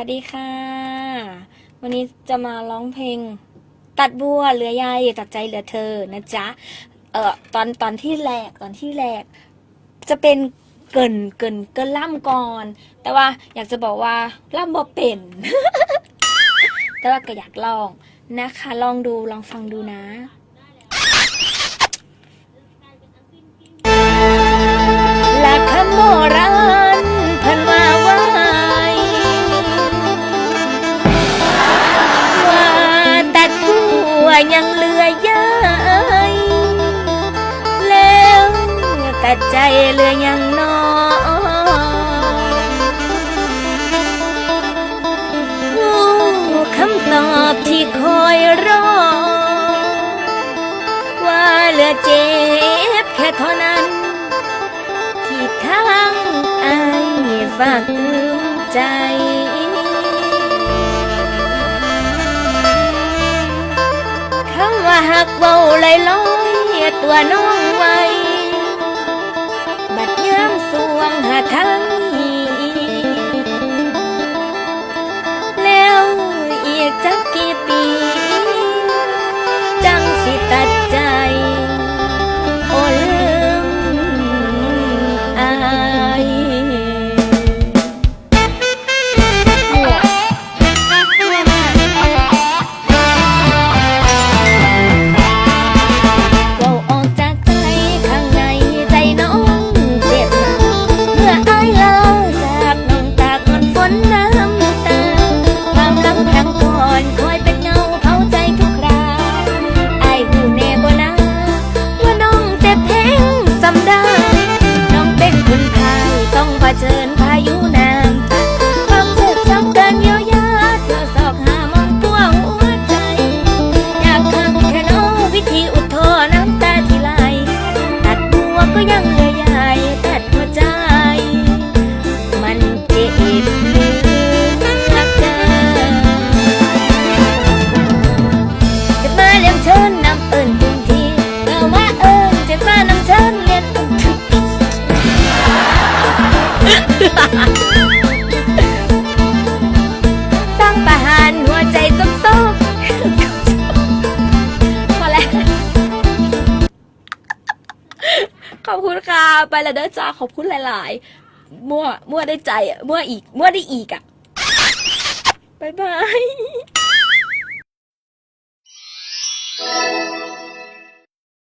วัสดีค่ะ วันนี้จะมาร้องเพลง ตัดบัวเหลือใยตัดใจเหลือเธอนะจ๊ะ เอ่อตอนตอนที่แรกตอนที่แรก จะเป็นเกินเกินเกินล่ำก่อน แต่ว่าอยากจะบอกว่าล่ำบ่เป็น แต่ว่าก็อยากลองนะคะ ลองดูลองฟังดูนะ ตัดใจเหลือยังน้อยผู้คำตอบที่คอยรอ ว่าเหลือเจ็บแค่เท่านั้น ที่ทั้งอายฝากตืมใจคำว่าหักเบาลอยลอยตัวน้อง เชิญพายุน้ำตาความเจ็บช้ำเกินเยียวยาเธอสอกหามองตัวหัวใจ อยากทำแค่นอวิธีอุดทอน้ำตาที่ไหลตัดบัวก็ยัง สร้างประหารหัวใจซบซบพอแล้ว ขอบคุณค่ะ ไปแล้วเด้อจ้าขอบคุณหลาย ๆ มั่ว มั่วได้ใจอะมั่วอีก มั่วได้อีกอะ บ๊ายบาย